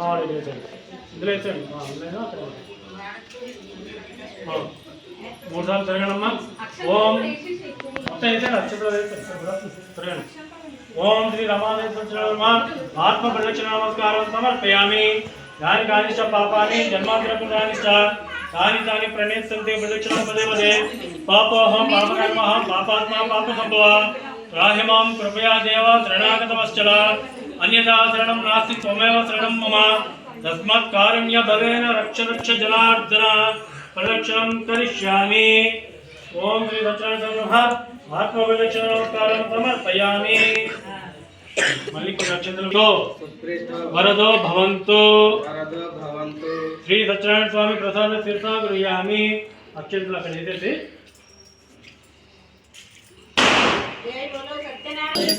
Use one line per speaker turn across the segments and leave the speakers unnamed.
ఇందులో వేసాడు మూడు సార్లు తిరగడమ్మా ఓం మొత్తం వేసాడు అక్షతలు తిరగండి ఓం శ్రీ రమాదేవ ఆత్మ ప్రదక్షిణ నమస్కారం సమర్పయామి దాని కానిష్ట పాపాన్ని జన్మాంతరకు కానిష్ట తాని తాని ప్రణేత్తంతే ప్రదక్షిణ పదే పదే పాపోహం పాపకర్మహం పాపాత్మ పాప సంభవ రాహిమాం కృపయా దేవ త్రణాగతమశ్చల అన్యథా శరణం నాస్తి త్వమేవ శరణం మమ తస్మాత్ కారుణ్య భవేన రక్ష రక్ష జనార్దన ప్రదక్షిణం కరిష్యామి ఓం శ్రీ దక్షిణ ఆత్మ ప్రదక్షిణ నమస్కారం సమర్పయామి మళ్ళీ కొన్ని అక్షంతలతో వరదో భవంతు శ్రీ సత్యనారాయణ స్వామి ప్రసాద తీర్థ గృహ్యామి అక్షంతలు అక్కడ వేసేసి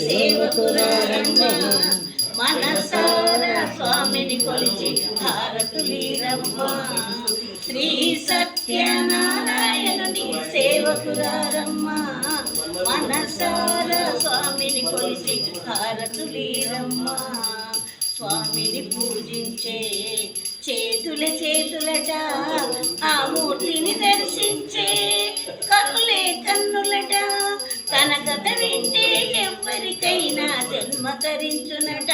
సేవకురారమ్మ మనసార స్వామిని కొలిచి హారతులీరమ్మ శ్రీ సత్యనారాయణుని సేవకురారమ్మ. మనసార స్వామిని కొలిచి హారతులీరమ్మ స్వామిని పూజించే చేతుల చేతులట ఆ మూర్తిని దర్శించే కన్నులే కన్నులట తన కథ వింటే ఎవరికైనా జన్మ తరించునట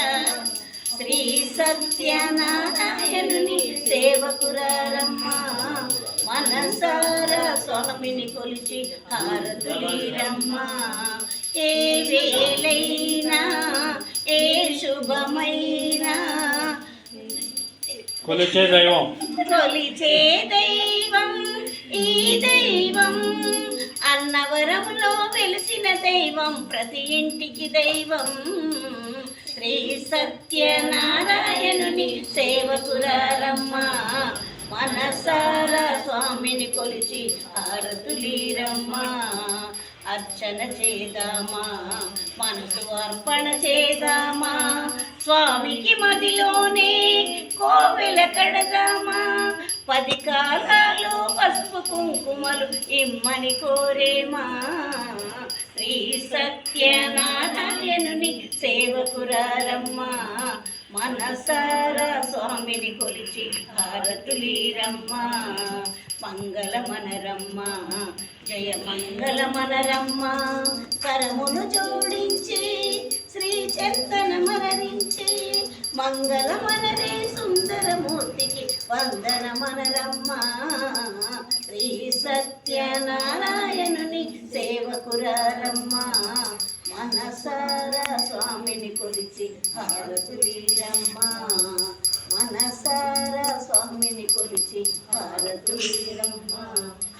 శ్రీ సత్యనారాయణుని సేవకురారమ్మ. మనసారా స్వామిని కొలిచి హారతులీరమ్మ. ఏ వేలైనా ఏ శుభమైనా
కొలిచే దైవం.
కొలిచే దైవం. ప్రతి ఇంటికి దైవం. శ్రీ సత్యనారాయణుని సేవకురారమ్మ మనసారా స్వామిని కొలిచి హారతులీరమ్మ అర్చన చేద్దామా? మనసు అర్పణ చేద్దామా? స్వామికి మదిలోనే కోవెల కడదామా? పది కాలాలు పసుపు కుంకుమలు ఇమ్మని కోరేమా? శ్రీ సత్యనారాయణుని సేవకురారమ్మా మనసారా స్వామిని కొలిచి హారతులీరమ్మ. మంగళ మనరమ్మ జయ మంగళ మనరమ్మ. కరమును జోడించి శ్రీ చెత్తన మరణించి మంగళ మనరే సుందరమూర్తికి వందన మనరమ్మ. శ్రీ సత్యనారాయణ స్వామిని కొలిచి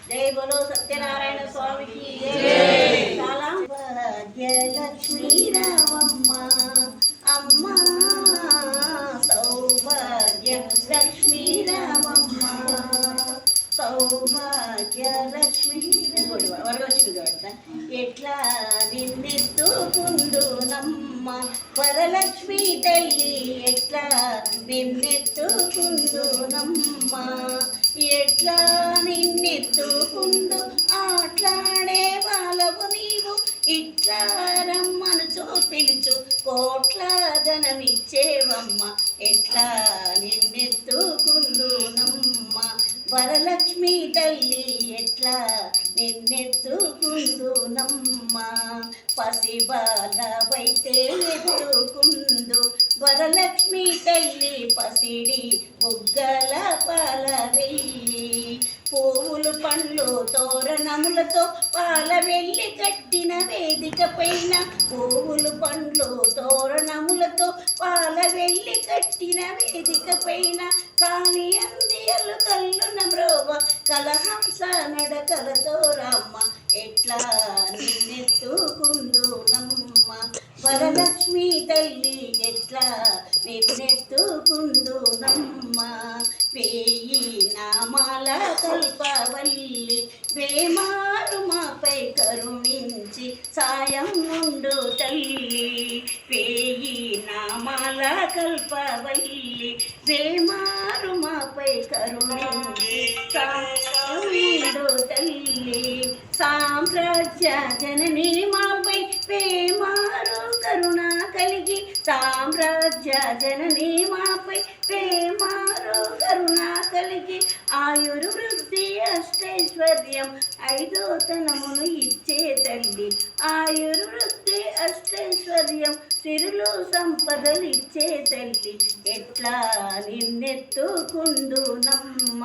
జై బలో సత్యనారాయణ స్వామికి. జై. చాలా. భాగ్యలక్ష్మీ రామమ్మ అమ్మ సౌభాగ్య లక్ష్మీ రామమ్మ సౌభాగ్య లక్ష్మీ వరలక్ష్మి ఎట్లా నిన్నెత్తుకుందు నమ్మ వరలక్ష్మి తల్లి ఎట్లా నిన్నెత్తుకుందు నమ్మ ఎట్లా నిన్నెత్తుకుందు? ఆట్లాడే వాళ్ళకు నీవు ఇట్లా రమ్మను చో పిలుచు కోట్ల ధనమిచ్చేవమ్మ. ఎట్లా నిన్నెత్తుకుందు నమ్మ వరలక్ష్మి తల్లి ఎట్లా నిన్నెత్తుకుందు నమ్మ పసిబాలవైతే ఎత్తుకుందు వరలక్ష్మి తల్లి పసిడి బుగ్గల పాల వెయ్యి. పువ్వులు పండ్లు తోరణములతో పాల వెళ్ళి కట్టిన వేదిక పైన. పువ్వులు పండ్లు తోరణములతో పాల వెళ్ళి కట్టిన వేదిక పైన కాని అందియలు కల్లున బ్రోవ కలహంస నడకలతో రామ్మ ఎట్లా నిన్నెత్తుకుందు నమ్మ వరలక్ష్మి తల్లి ఎట్లా నిన్నెత్తుకుందు మాపై కరుణించి సాయం ఉండు తల్లి. వేయి నామాల కల్పవల్లి. వేమారు మాపై కరుణించి సాయం ఉండు తల్లి. సామ్రాజ్య జనని మాపై వేమారు కరుణ కలిగి. సామ్రాజ్య జనని మాపై వే ఇచ్చే తల్లి ఆయుర్వృద్ధి అష్టైశ్వర్యం సిరులు సంపదలు ఇచ్చే తల్లి ఎట్లా నిన్నెత్తుకుందు నమ్మ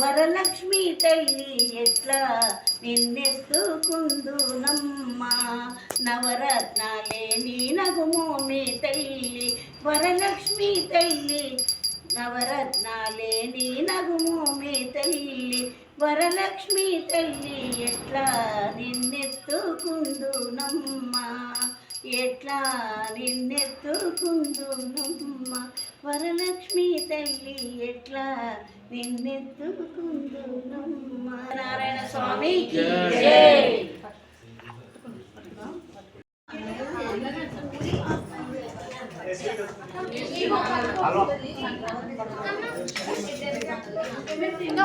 వరలక్ష్మి తల్లి ఎట్లా నిన్నెత్తుకుందు నమ్మ నవరత్నాలే నీ నగుమోమే తల్లి. వరలక్ష్మి తల్లి నవరత్నాలే నీ నగుమోమే తల్లి. వరలక్ష్మి తల్లి ఎట్లా నిన్నెత్తుకుందు నమ్మ ఎట్లా నిన్నెత్తుకుందు నమ్మ వరలక్ష్మి తల్లి ఎట్లా నిన్నెత్తుకుందు నమ్మ నారాయణ స్వామి
ఏదో